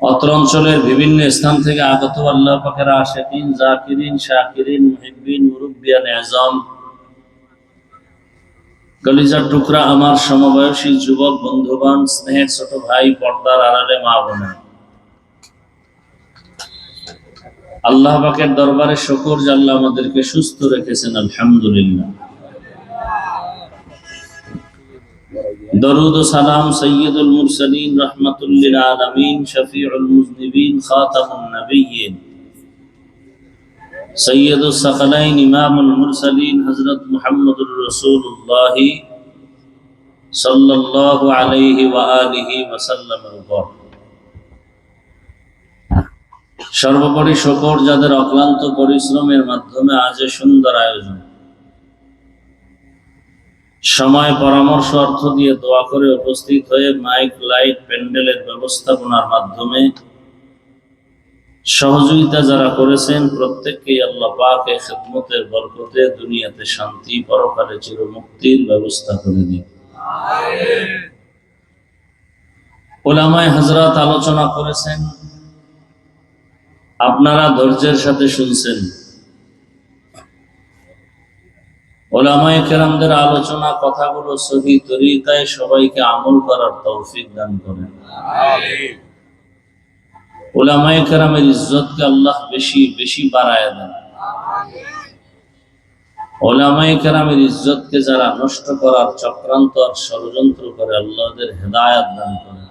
অত্র অঞ্চলের বিভিন্ন স্থান থেকে আগত আল্লাহ পাকেরা আশেকিন জাকিরিন, শাকিরিন, মুহিব্বিন, মুরব্বিয়ান আজম কলিজার টুকরা আমার সমবয়সী যুবক, বন্ধুবান, স্নেহের ছোট ভাই, পর্দার আড়ালে মা বোনা আল্লাহ পাকের দরবারে শকর জাল্লাহ আমাদেরকে সুস্থ রেখেছেন, আলহামদুলিল্লাহ। দরুদ ও সালাম সৈয়দুল মুরসালিন রহমাতুল্লিল আলামিন শফিউল মুজনিবিন খাতামুন নবিয়্যিন। সৈয়দুল সাকালাইন ইমামুল মুরসালিন হযরত মুহাম্মদুর রাসূলুল্লাহ সাল্লাল্লাহু আলাইহি ওয়া আলিহি ওয়া সাল্লামের উপর। সর্বোপরি শকর যাদের অক্লান্ত পরিশ্রমের মাধ্যমে আজ সুন্দর আয়োজন। সময় পরামর্শ অর্থ দিয়ে দোয়া করে উপস্থিত হয়ে মাইক, লাইট, প্যান্ডেলের ব্যবস্থাপনার মাধ্যমে সহযোগিতা যারা করেছেন, প্রত্যেককেই আল্লাহ পাক খেদমতের বরকতে দুনিয়াতে শান্তি, পরকালে চিরমুক্তির ব্যবস্থা করে দিন। ওলামায় হাজরাত আলোচনা করেছেন, আপনারা ধৈর্যের সাথে শুনছেন। ওলামায়ে কেরামদের আলোচনা কথাগুলো সহি তরিকায় সবাইকে আমল করার তৌফিক দান করেন। ওলামায়ে কেরামের ইজ্জতকে আল্লাহ বেশি বেশি বাড়ায় দেন। ওলামায়ে কেরামের ইজ্জতকে যারা নষ্ট করার চক্রান্ত আর ষড়যন্ত্র করে আল্লাহদের হেদায়াত দান করেন।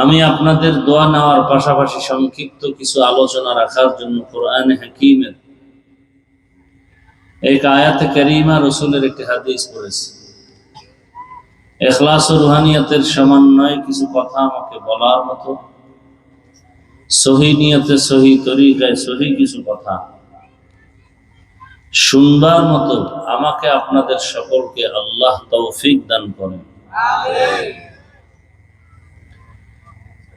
আমি আপনাদের দোয়া নেওয়ার পাশাপাশি সংক্ষিপ্ত কিছু আলোচনা রাখার জন্য কোরআন হাকিমের এক আয়াতে করিমা রসুলের একটি হাদিস পড়েছি। এখলাস রুহানিয়াতের কিছু কথা আমাকে বলার মতো। সহি তরিকায় সহি কিছু কথা। শুনবার মতো আমাকে আপনাদের সকলকে আল্লাহ তৌফিক দান করেন।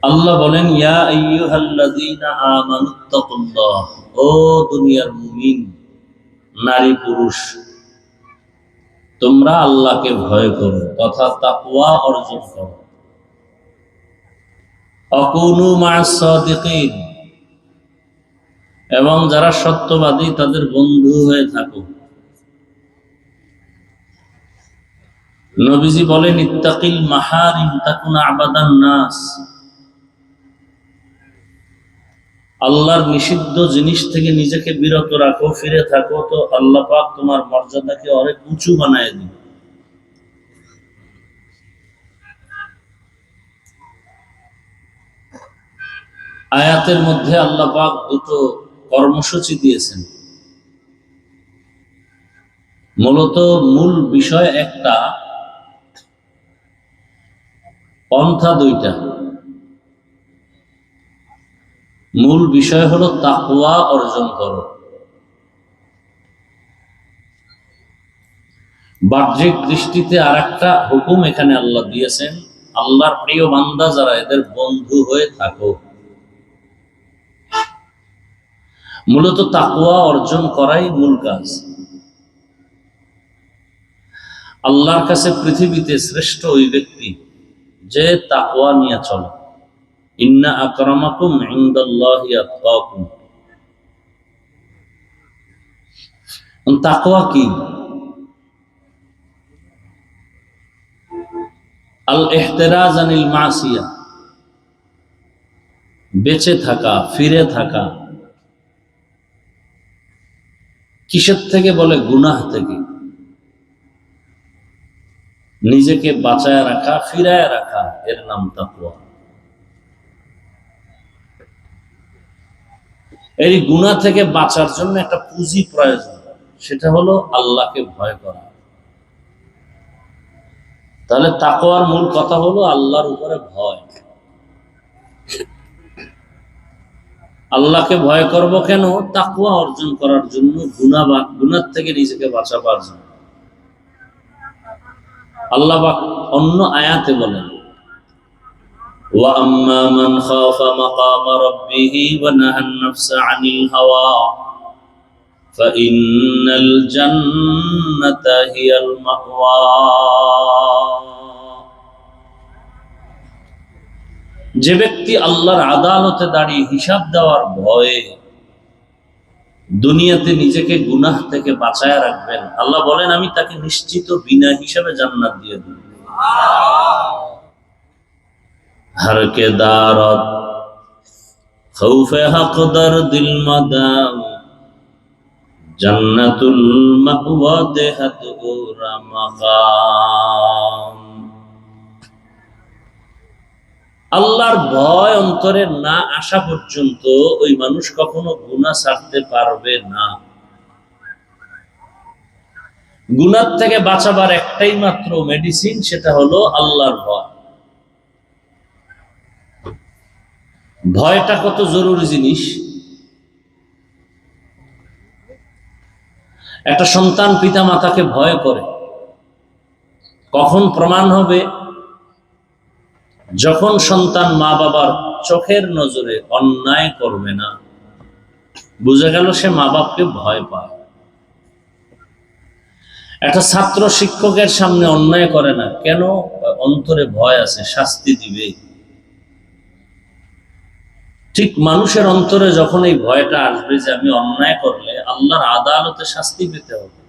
আল্লাহ বলেন, ইয়া আমানুত্তাকুল্লাহ ও দুনিয়ার মুমিন নারী পুরুষ, তোমরা আল্লাহকে ভয় করো, তথা তাকওয়া অর্জন করো। অকুনু মাসাদিকিন এবং যারা সত্যবাদী, তাদের বন্ধু হয়ে থাকো। নবীজি বলেন, ইত্তাকিল মাহারিম, তাকুনা আবাদান নাস। আল্লাহর নিষিদ্ধ জিনিস থেকে নিজেকে বিরত রাখো, ফিরে থাকো, তো আল্লাহ পাক তোমার মর্যাদাকে অনেক উঁচু বানায় দিবে। আয়াতের মধ্যে আল্লাহ পাক দুটো কর্মসূচি দিয়েছেন। মূলত মূল বিষয় একটা, পন্থা দুইটা। মূল বিষয় হলো তাকুয়া অর্জন করো। বাহ্যিক দৃষ্টিতে আর একটা হুকুম এখানে আল্লাহ দিয়েছেন, আল্লাহর প্রিয় বান্দা যারা এদের বন্ধু হয়ে থাকো। মূলত তাকুয়া অর্জন করাই মূল কাজ। আল্লাহর কাছে পৃথিবীতে শ্রেষ্ঠ ওই ব্যক্তি যে তাকুয়া নিয়ে চলে। ইন্না আকরামাকুম আতকাকুম তাকওয়া কি আল ইহতিরাজ আনিল মাসিয়া বেঁচে থাকা, ফিরে থাকা, কিসের থেকে বলে গুনাহ থেকে? নিজেকে বাঁচায় রাখা, ফিরায় রাখা, এর নাম তাকওয়া। এই গুণা থেকে বাঁচার জন্য একটা পুঁজি প্রয়োজন। সেটা হলো আল্লাহকে ভয় করা। তাহলে তাকওয়ার মূল কথা হলো আল্লাহর উপরে ভয়। আল্লাহকে ভয় করব কেন? তাকুয়া অর্জন করার জন্য গুণা গুণার থেকে নিজেকে বাঁচাবার জন্য। আল্লাহ অন্য আয়াতে বলেন وأما من خاف مقام ربه ونهى النفس عن الهوى فإن الجنة هي المأوى যে ব্যক্তি আল্লাহর আদালতে দাঁড়িয়ে হিসাব দেওয়ার ভয়ে দুনিয়াতে নিজেকে গুনাহ থেকে বাঁচায় রাখবেন আল্লাহ বলেন আমি তাকে নিশ্চিত বিনা হিসাবে জান্নাত দিয়ে দেব ہر کے دارت خوف حق در دل مدا جنت المقوا دیہت اور مقام আল্লাহর ভয় অন্তরে না আসা পর্যন্ত ওই মানুষ কখনো গুণা ছাড়তে পারবে না। গুণার থেকে বাঁচাবার একটাই মাত্র মেডিসিন সেটা হলো আল্লাহর ভয়। ভয়টা কত জরুরি জিনিস? একটা সন্তান পিতা মাতাকে ভয় করে। কখন প্রমাণ হবে? যখন সন্তান মা বাবার চোখের নজরে অন্যায় করবে না, বুঝে গেল সে মা বাপকে ভয় পায়। একটা ছাত্র শিক্ষকের সামনে অন্যায় করে না, কেন? অন্তরে ভয় আছে, শাস্তি দিবে। ঠিক মানুষের অন্তরে যখন এই ভয়টা আসবে যে আমি অন্যায় করলে আল্লাহর আদালতে শাস্তি পেতে হবে,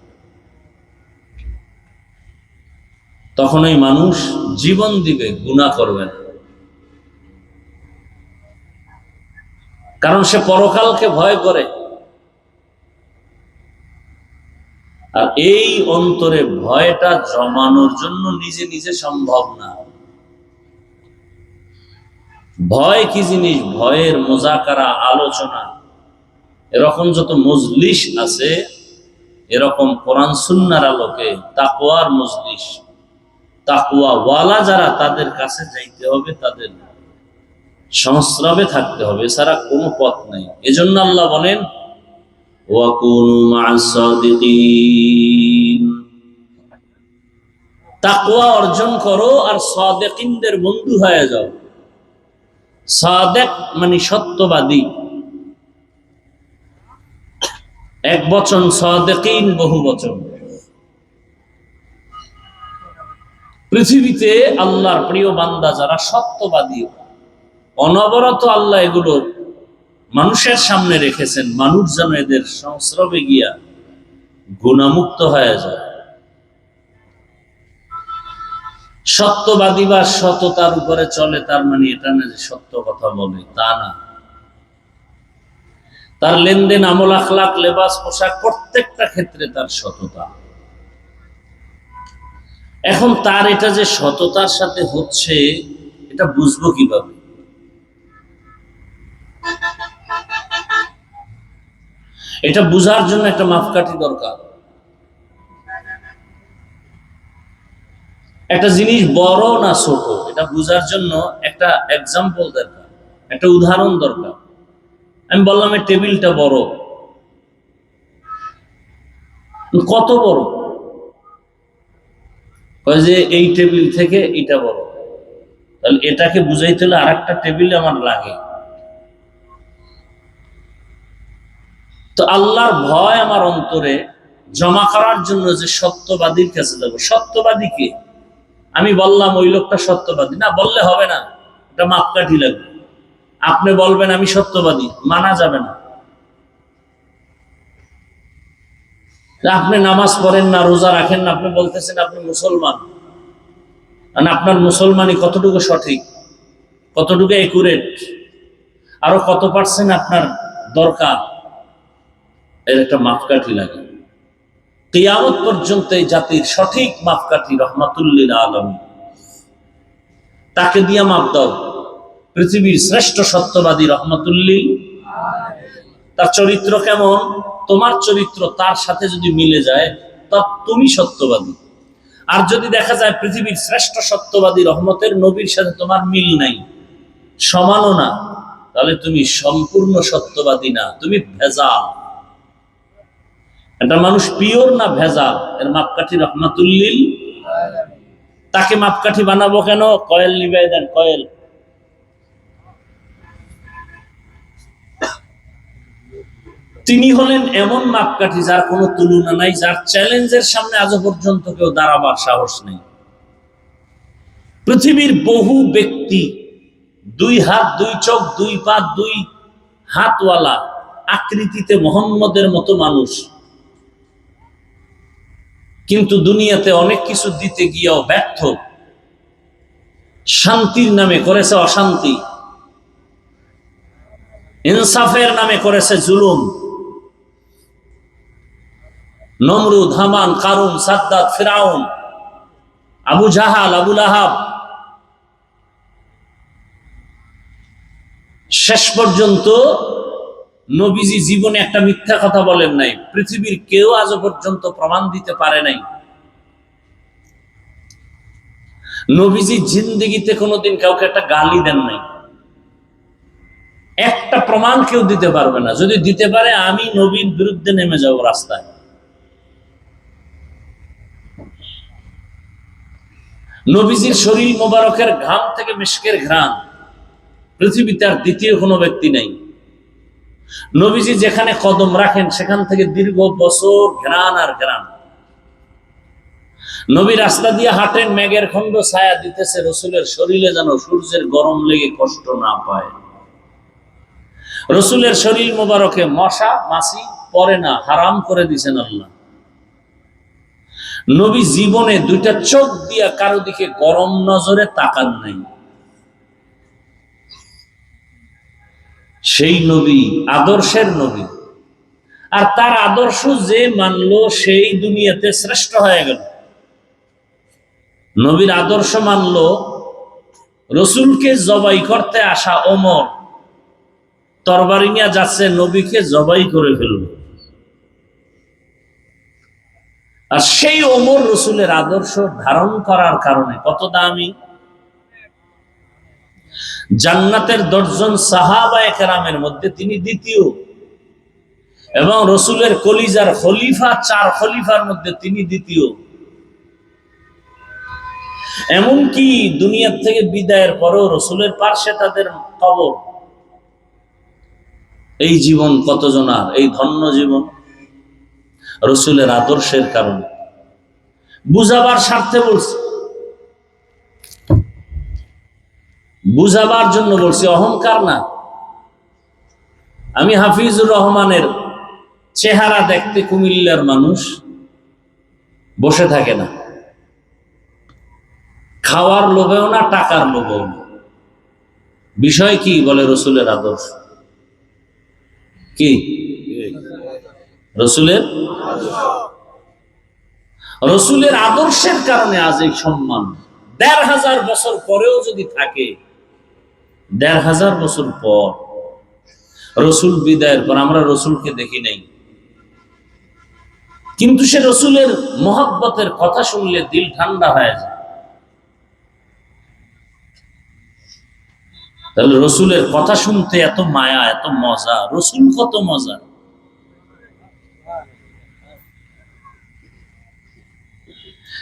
তখন ওই মানুষ জীবন দিবে গুণা করবে না। কারণ সে পরকালকে ভয় করে। আর এই অন্তরে ভয়টা জমানোর জন্য নিজে নিজে সম্ভব না। ভয় কি জিনিস? ভয়ের মোজাকারা, আলোচনা। এরকম যত মজলিস আছে, এরকম কোরআন সুন্নার আলোকে তাকুয়ার মজলিস। তাকুয়া যারা তাদের কাছে যাইতে হবে, তাদের সংস্রবে থাকতে হবে। এছাড়া কোনো পথ নেই। এজন্য আল্লাহ বলেন তাকওয়া অর্জন করো আর সাদেকিনদের বন্ধু হয়ে যাও। সাদেক মানে সত্যবাদী। এক বচন সাদেকিন বহু বচন। পৃথিবীতে আল্লাহর প্রিয় বান্দা যারা সত্যবাদী, অনবরত আল্লাহ এগুলো মানুষের সামনে রেখেছেন, মানুষ যেন এদের সংস্রবে গিয়া গুণামুক্ত হয়ে যায়। সত্যবাদী বা সততার উপরে চলে, তার মানে এটা না যে সত্য কথা বলে, তা না। তার লেনদেন, আমল আখলাক, লেবাস, পোশাক, প্রত্যেকটা ক্ষেত্রে তার সততা। এখন তার এটা যে সততার সাথে হচ্ছে, এটা বুঝব কীভাবে? এটা বুঝার জন্য একটা মাপকাঠি দরকার। একটা জিনিস বড় না ছোট? এটা বুঝার জন্য একটা এক্সাম্পল দরকার, একটা উদাহরণ দরকার। আমি বললাম টেবিলটা বড়। কত বড়? যে, এই টেবিল থেকে এটা বড়। তাহলে এটাকে বুঝাইতে হলে আর একটা টেবিল আমার লাগে। তো আল্লাহর ভয় আমার অন্তরে জমা করার জন্য যে সত্যবাদীর কাছে যাব। সত্যবাদী কে? আমি বললাম ওই লোকটা সত্যবাদী। না, বললে হবে না। এটা মাপকাঠি লাগবে। আপনি বলবেন, আমি সত্যবাদী। মানা যাবে না। আপনি নামাজ পড়েন না, রোজা রাখেন না, আপনি বলতেছেন আপনি মুসলমান। মানে আপনার মুসলমানই কতটুকু সঠিক? কতটুকু একুরেট আরও কত পার্সেন্ট আপনার দরকার? এর একটা মাপকাঠি লাগে। কিয়ামত পর্যন্ত এই জাতির সঠিক মাপকাঠি রহমাতুল্লিল আলম তাকে দিয়ে মাপ দাও। পৃথিবীর শ্রেষ্ঠ সত্যবাদী রহমাতুল্লিল। তার চরিত্র কেমন? তোমার চরিত্র তার সাথে যদি মিলে যায় তা তুমি সত্যবাদী। আর যদি দেখা যায় পৃথিবীর শ্রেষ্ঠ সত্যবাদী রহমতের নবীর সাথে তোমার মিল নাই, সমানও না, তাহলে তুমি সম্পূর্ণ সত্যবাদী না, তুমি ভেজাল। একটা মানুষ পিওর না ভেজাল? এর মাপকাঠি রহমাতুল্লিল। তাকে মাপকাঠি বানাবো কেন? কয়েল নিবাই দেন, কয়েল। তিনি হলেন এমন মাপকাঠি যার কোনো তুলনা নাই, যার চ্যালেঞ্জের সামনে আজও পর্যন্ত কেউ দাঁড়াবার সাহস নেই। পৃথিবীর বহু ব্যক্তি, দুই হাত, দুই চোখ, দুই পা, দুই হাতওয়ালা, আকৃতিতে মোহাম্মদের মতো মানুষ কিন্তু দুনিয়াতে অনেক কিছু দিতে গিয়েও ব্যর্থ। শান্তির নামে করেছে অশান্তি। ইনসাফের নামে করেছে জুলুম। নমরুদ হামান কারুন, সাদ্দাত, ফিরাউন, আবু জাহাল আবুল আহাব শেষ পর্যন্ত নবীজি জীবনে একটা মিথ্যা কথা বলেন নাই। পৃথিবীর কেউ আজও পর্যন্ত প্রমাণ দিতে পারে নাই। নবীজি জিন্দিগিতে কোনোদিন কাউকে একটা গালি দেন নাই। একটা প্রমাণ কেউ দিতে পারবে না। যদি দিতে পারে, আমি নবীর বিরুদ্ধে নেমে যাব রাস্তায়। নবীজির শরীর মোবারকের ঘাম থেকে মিশকের ঘ্রাণ। পৃথিবীতে আর দ্বিতীয় কোনো ব্যক্তি নেই। নবীজি যেখানে কদম রাখেন, সেখান থেকে দীর্ঘ বছর ঘ্রাণ আর ঘ্রাণ। নবী রাস্তা দিয়ে হাঁটেন, মেঘের খণ্ড ছায়া দিতেছে রসুলের শরীরে যেন সূর্যের গরম লেগে কষ্ট না পায়। রসুলের শরীর মোবারকে মশা, মাছি পরে না, হারাম করে দিছেন আল্লাহ। নবী জীবনে দুইটা চোখ দিয়া কারও দিকে গরম নজরে তাকান নাই। সেই নবী, আদর্শের নবী। আর তার আদর্শ যে মানলো, সেই দুনিয়াতে শ্রেষ্ঠ হয়ে গেল। নবীর আদর্শ মানলো, রসুলকে জবাই করতে আসা ওমর। তরবারি নিয়ে যাচ্ছে, নবীকে জবাই করে ফেলবে আর সেই ওমর রসুলের আদর্শ ধারণ করার কারণে কত দামি? জান্নাতের দশজন সাহাবা একরামের মধ্যে তিনি দ্বিতীয়। এবং রসুলের কলিজার খলিফা, চার খলিফার মধ্যে তিনি দ্বিতীয়। এমনকি দুনিয়ার থেকে বিদায়ের পরেও রসুলের পার্শ্বে তাদের খবর এই জীবন কতজনার এই ধন্য জীবন রসুলের আদর্শের কারণে। বুঝাবার স্বার্থে বলছি। বুঝাবার জন্য বলছি, অহংকার না। আমি হাফিজুর রহমানের চেহারা দেখতে কুমিল্লার মানুষ, বসে থাকে না। খাওয়ার লোভেও না, টাকার লোভেও না। বিষয় কি বলে রসুলের আদর্শ? কি? রসুলের? রসুলের আদর্শের কারণে আজ এই সম্মান দেড় হাজার বছর পরেও যদি থাকে দেড় হাজার বছর পর রসুল বিদায়ের পর আমরা রসুলকে দেখি নাই। কিন্তু সে রসুলের মহাব্বতের কথা শুনলে দিল ঠান্ডা হয়ে যায়। তাহলে রসুলের কথা শুনতে এত মায়া, এত মজা, রসুল কত মজা।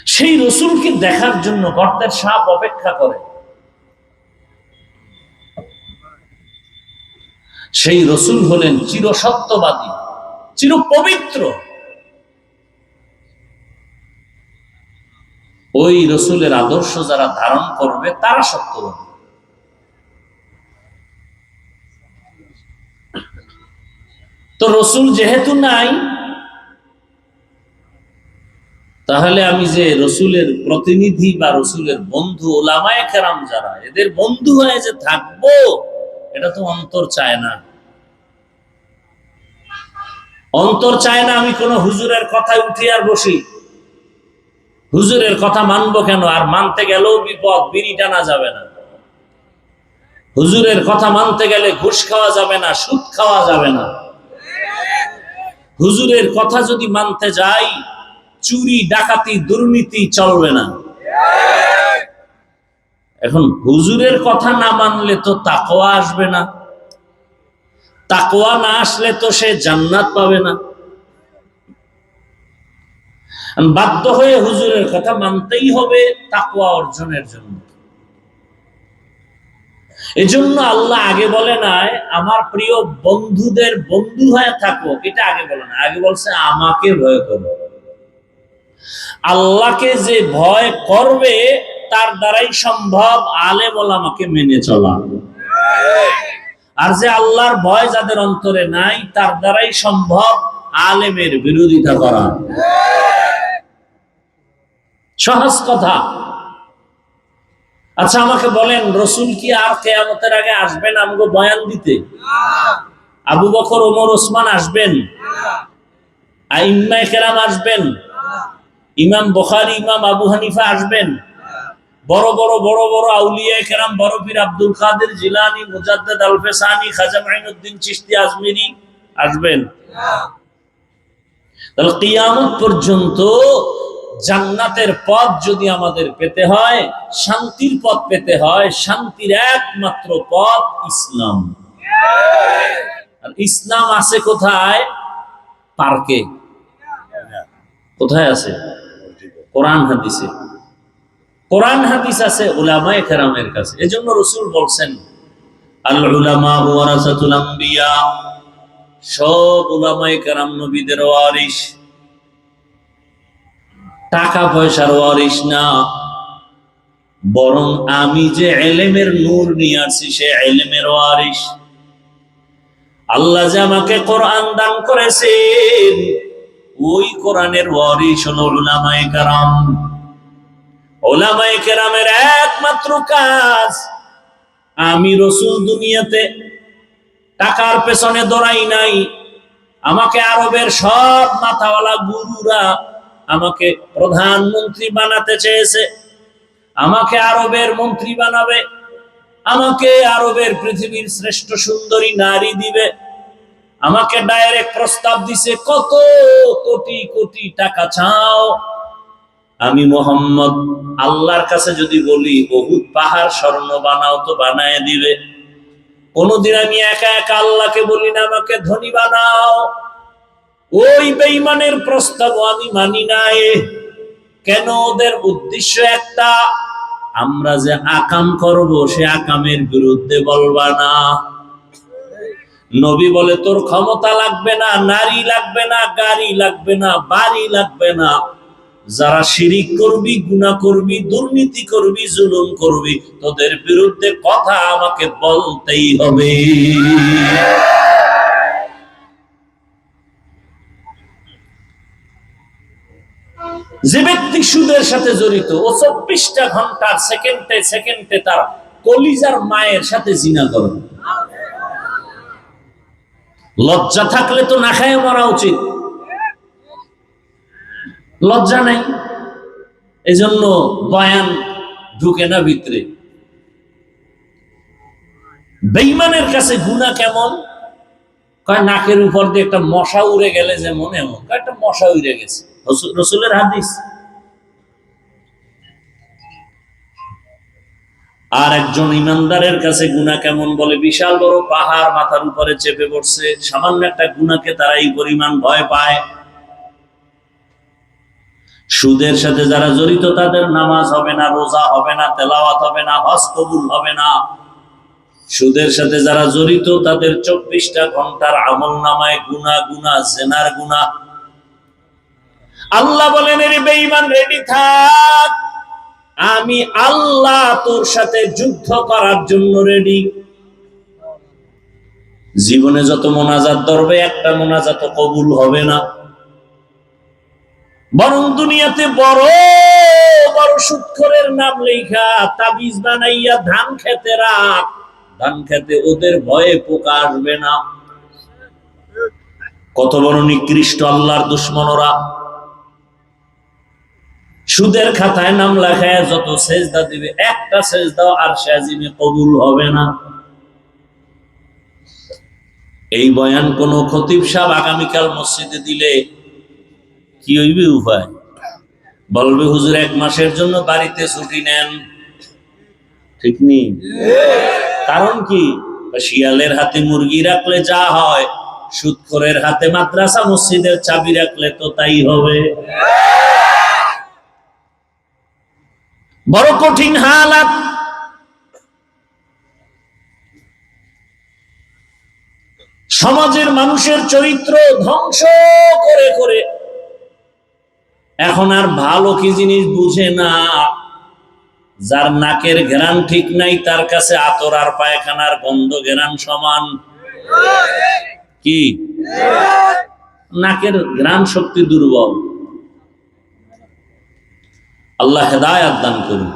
সেই রসুলকে দেখার জন্য গর্তের সাপ অপেক্ষা করে। সেই রসুল হলেন চিরসত্যবাদী চির পবিত্র ওই রসুলের আদর্শ যারা ধারণ করবে, তারা সত্যবাদী। তো রসুল যেহেতু নাই, তাহলে আমি যে রসুলের প্রতিনিধি বা রসুলের বন্ধু ওলামায় কেরাম যারা, এদের বন্ধু হয়ে যে থাকব এটা তো অন্তর চায় না। অন্তর চায় না আমি কোনো হুজুরের কথায় উঠি আর বসি। হুজুরের কথা মানবো কেন? আর মানতে গেলেও বিপদ, বিড়ি টানা যাবে না। হুজুরের কথা মানতে গেলে ঘুষ খাওয়া যাবে না, সুদ খাওয়া যাবে না। হুজুরের কথা যদি মানতে যাই, চুরি, ডাকাতি, দুর্নীতি চলবে না। এখন হুজুরের কথা না মানলে তো তাকোয়া আসবে না। তাকোয়া না আসলে তো সে জান্নাত পাবে না। বাধ্য হয়ে হুজুরের কথা মানতেই হবে তাকোয়া অর্জনের জন্য। এজন্য আল্লাহ আগে বলে নাই, আমার প্রিয় বন্ধুদের বন্ধু হয়ে থাকো। এটা আগে বলে না আগে বলছে, আমাকে ভয় করো। আল্লাহকে যে ভয় করবে তার দ্বারাই সম্ভব আলে আমাকে মেনে চলা। আর যে আল্লাহর ভয় যাদের অন্তরে নাই, তার দ্বারাই সম্ভব আলেমের বিরোধিতা করা। সহজ কথা। আচ্ছা আমাকে বলেন, রসুল কি আর কেয়ামতের আগে আসবেন আমাকে বয়ান দিতে? আবু বকর, ওমর, ওসমান আসবেন? আইম্মায় কেরাম আসবেন? ইমাম বখারি, ইমাম আবু হানিফা আসবেন? বড় বড় বড় বড় আউলিয়া কেরাম, বড় পীর আব্দুল কাদের জিলানি, মুজাদ্দেদ আলফেসানি, খাজা মাইনুদ্দিন চিশতি আজমিরি আসবেন। তাহলে কিয়ামত পর্যন্ত জান্নাতের পথ যদি আমাদের পেতে হয়, শান্তির পথ পেতে হয়, শান্তির একমাত্র পথ ইসলাম। আর ইসলাম আছে কোথায়? পার্কে। কোথায় আছে? কোরআন হাদিসে। কোরআন হাদিস আছে উলামায়ে কেরামের কাছে। এজন্য রসুল বলছেন উলামা সব কেরাম নবীদের ওয়ারিস টাকা পয়সার ওয়ারিস না, বরং আমি যে এলেমের নূর নিয়ে আসছি, সে এলেমের ওয়ারিস আল্লাহ যে আমাকে কোরআন দান করেছেন, ওই কোরআনের ওয়ারিস হলো উলামায়ে কেরাম। ওলামায়ে কেরামের একমাত্র কাজ, আমি রসুল দুনিয়াতে টাকার পেছনে দৌড়াই নাই। আমাকে আরবের সব মাথাওয়ালা গুরুরা আমাকে প্রধানমন্ত্রী বানাতে চেয়েছে। আমাকে আরবের মন্ত্রী বানাবে। আমাকে আরবের পৃথিবীর শ্রেষ্ঠ সুন্দরী নারী দিবে। আমাকে ডাইরেক্ট প্রস্তাব দিছে, কত কোটি কোটি টাকা চাও? আমি মোহাম্মদ আল্লাহর কাছে যদি বলি, বহুত পাহাড় স্বর্ণ বানাও তো বানায় দিবে। কোনদিন আমি একা একা আল্লাহকে বলি না, আমাকে ধনী বানাও। ওই বেইমানের প্রস্তাব আমি মানি নাই কেন ওদের উদ্দেশ্য একটা? আমরা যে আকাম করব, সে আকামের বিরুদ্ধে বলবা না। নবী বলে, তোর ক্ষমতা লাগবে না, নারী লাগবে না, গাড়ি লাগবে না, বাড়ি লাগবে না। যারা শিরিক করবি, গুনাহ করবি, দুর্নীতি করবি, জুলুম করবি, তোদের বিরুদ্ধে কথা আমাকে বলতেই হবে। যে ব্যক্তি সুদের সাথে জড়িত, ও চব্বিশটা ঘণ্টার সেকেন্ডে সেকেন্ডে তার কলিজার মায়ের সাথে জিনা করে। লজ্জা থাকলে তো না খায় মরা উচিত। লজ্জা নেই। এই জন্য বয়ান ঢুকে না ভিতরে। বেইমানের কাছে গুণা কেমন? নাকের উপর দিয়ে একটা মশা উড়ে গেলে যে মনে হয়। কয়, একটা মশা উড়ে গেছে। রসুল- রসুলের হাদিস। আর একজন ইমানদারের কাছে গুণা কেমন বলে, বিশাল বড় পাহাড় মাথার উপরে চেপে পড়ছে সামান্য একটা গুণাকে তারা এই পরিমাণ ভয় পায়। সুদের সাথে যারা জড়িত, তাদের নামাজ হবে না, রোজা হবে না, তেলাওয়াত হবে না, হজ কবুল হবে না। সুদের সাথে যারা জড়িত, তাদের চব্বিশটা ঘণ্টার আমল নামায় গুনা গুনা জেনার গুনা আল্লাহ বলেন, এর বেঈমান রেডি থাক। আমি আল্লাহ তোর সাথে যুদ্ধ করার জন্য রেডি জীবনে যত মোনাজাত ধরবে, একটা মোনাজাত কবুল হবে না। বরং দুনিয়াতে বড় বড় সুৎখরের নাম লেখা, তাবিজ বানাইয়া ধান খেতে রাখ ধান খেতে ওদের ভয়ে পোকা আসবে না। কত বড় নিকৃষ্ট আল্লাহর দুশ্মনরা। সুদের খাতায় নাম লেখায়, যত সেজদা দিবে, একটা সেজদাও আর সাজিমে কবুল হবে না। এই বয়ান কোন খতিব সাহেব আগামীকাল মসজিদে দিলে কি হইবে উপায়? বলবে হুজুর, এক মাসের জন্য বাড়িতে ছুটি নেন। ঠিক নেই কারণ কি? শিয়ালের হাতে মুরগি রাখলে যা হয়, সুৎখরের হাতে মাদ্রাসা, মসজিদের চাবি রাখলে তো তাই হবে। বড় কঠিন হালাত। সমাজের মানুষের চরিত্র ধ্বংস করে করে এখন আর ভালো কি জিনিস বুঝে না। যার নাকের ঘেরান ঠিক নাই, তার কাছে আতর আর পায়খানার গন্ধ ঘেরান সমান। কি? নাকের ঘ্রাণ শক্তি দুর্বল। আল্লাহ হেদায়াত দান করুন।